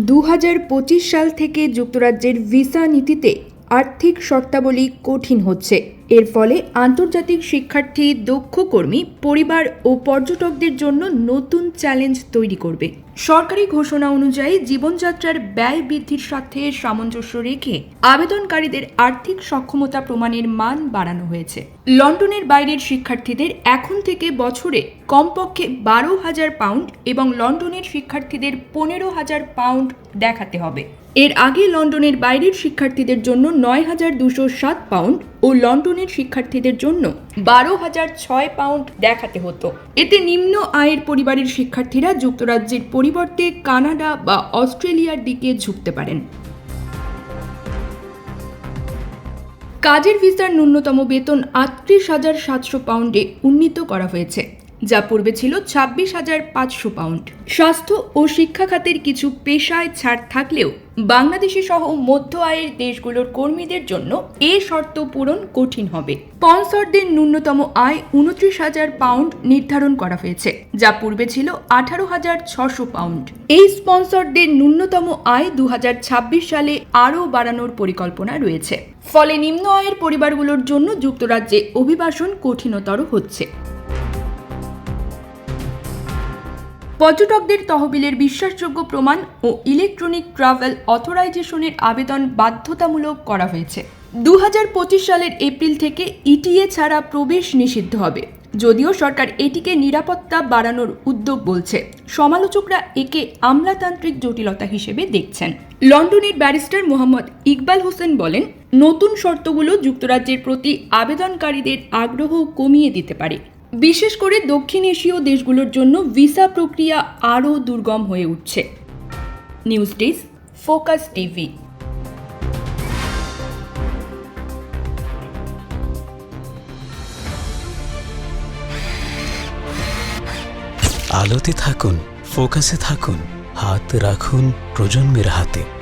দু হাজার পঁচিশ সাল থেকে যুক্তরাজ্যের ভিসা নীতিতে আর্থিক শর্তাবলী কঠিন হচ্ছে। এর ফলে আন্তর্জাতিক শিক্ষার্থী, দক্ষ কর্মী, পরিবার ও পর্যটকদের জন্য নতুন চ্যালেঞ্জ তৈরি করবে। সরকারি ঘোষণা অনুযায়ী জীবনযাত্রার ব্যয় বৃদ্ধির সাথে সামঞ্জস্য রেখে আবেদনকারীদের আর্থিক সক্ষমতা প্রমাণের মান বাড়ানো হয়েছে। লন্ডনের বাইরের শিক্ষার্থীদের এখন থেকে বছরে কমপক্ষে বারো হাজার পাউন্ড এবং লন্ডনের শিক্ষার্থীদের পনেরো হাজার পাউন্ড দেখাতে হবে। এর আগে লন্ডনের বাইরের শিক্ষার্থীদের জন্য নয় হাজার দুশো সাত পাউন্ড ও লন্ডনের শিক্ষার্থীদের জন্য বারো হাজার ছয় পাউন্ড দেখাতে হতো। এতে নিম্ন আয়ের পরিবারের শিক্ষার্থীরা যুক্তরাজ্যের পরিবর্তে কানাডা বা অস্ট্রেলিয়ার দিকে ঝুঁকতে পারেন। কাজের ভিসার ন্যূনতম বেতন আটত্রিশ হাজার সাতশো পাউন্ডে উন্নীত করা হয়েছে। যা পূর্বে ছিল ছাব্বিশ হাজার পাঁচশো পাউন্ড। স্বাস্থ্য ও শিক্ষা খাতের কিছু পেশায় ছাড় থাকলেও বাংলাদেশি সহ মধ্য আয়ের দেশগুলোর কর্মীদের জন্য এ শর্ত পূরণ কঠিন হবে। স্পন্সরদের ন্যূনতম আয় উনত্রিশ হাজার পাউন্ড নির্ধারণ করা হয়েছে, যা পূর্বে ছিল আঠারো হাজার ছশো পাউন্ড। এই স্পন্সরদের ন্যূনতম আয় দু হাজার ছাব্বিশ সালে আরও বাড়ানোর পরিকল্পনা রয়েছে। ফলে নিম্ন আয়ের পরিবারগুলোর জন্য যুক্তরাজ্যে অভিবাসন কঠিনতর হচ্ছে। পর্যটকদের তহবিলের বিশ্বাসযোগ্য প্রমাণ ও ইলেকট্রনিক ট্রাভেল অথরাইজেশনের আবেদন বাধ্যতামূলক করা হয়েছে। দু হাজার পঁচিশ সালের এপ্রিল থেকে ইটিএ ছাড়া প্রবেশ নিষিদ্ধ হবে। যদিও সরকার এটিকে নিরাপত্তা বাড়ানোর উদ্যোগ বলছে। সমালোচকরা একে আমলাতান্ত্রিক জটিলতা হিসেবে দেখছেন। লন্ডনের ব্যারিস্টার মোহাম্মদ ইকবাল হোসেন বলেন, নতুন শর্তগুলো যুক্তরাজ্যের প্রতি আবেদনকারীদের আগ্রহ কমিয়ে দিতে পারে। বিশেষ করে দক্ষিণ এশীয় দেশগুলোর জন্য ভিসা প্রক্রিয়া আরও দুর্গম হয়ে উঠছে। News desk, focus TV. আলোতে থাকুন, ফোকাসে থাকুন, হাত রাখুন প্রজন্মের হাতে।